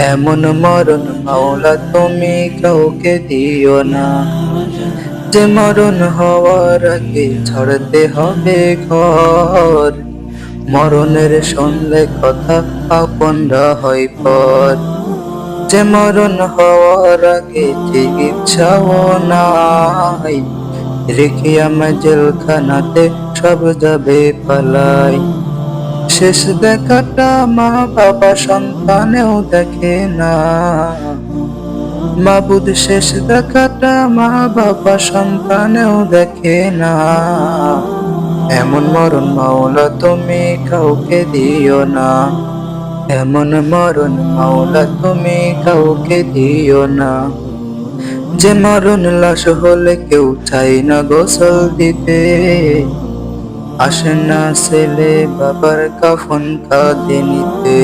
এমন মরণ মাওলা, তুমি কাউকে দিও না। যে মরণ হওয়ার আগে ছড়তে হবে ঘর। মরণের শুনলে কথা আপনরা হয় পর। যে মরণ হওয়ার আগে চিকিৎসাও নাই। রেখে আমার জেলখানাতে সব যাবে পালাই। শেষ দেখাটা মা বাবা সন্তানেও দেখে না। মাবুদ শেষ দেখাটা মা বাবা সন্তানেও দেখে না। এমন মরণ মাওলা তুমি কাউকে দিও না। এমন মরণ মাওলা তুমি কাউকে দিও না। যে মরণ লাশ হলে কেউ চাই না গোসল দিতে। আসে না ছেলে বাবার কাফন কাঁদে নিতে।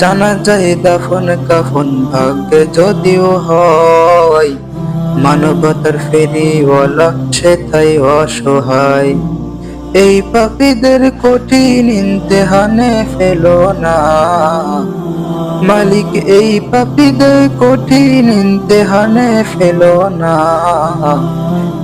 জানা যায় দাফন কাফন ভাগ্যে যদিও হয়, মানবতার ফেরিওয়ালা সে তাই অসহায়। এই পাপীদের কঠিন ইমতেহানে ফেলো না। মালিক এই পাপীদের কঠিন ইমতেহানে ফেলো না।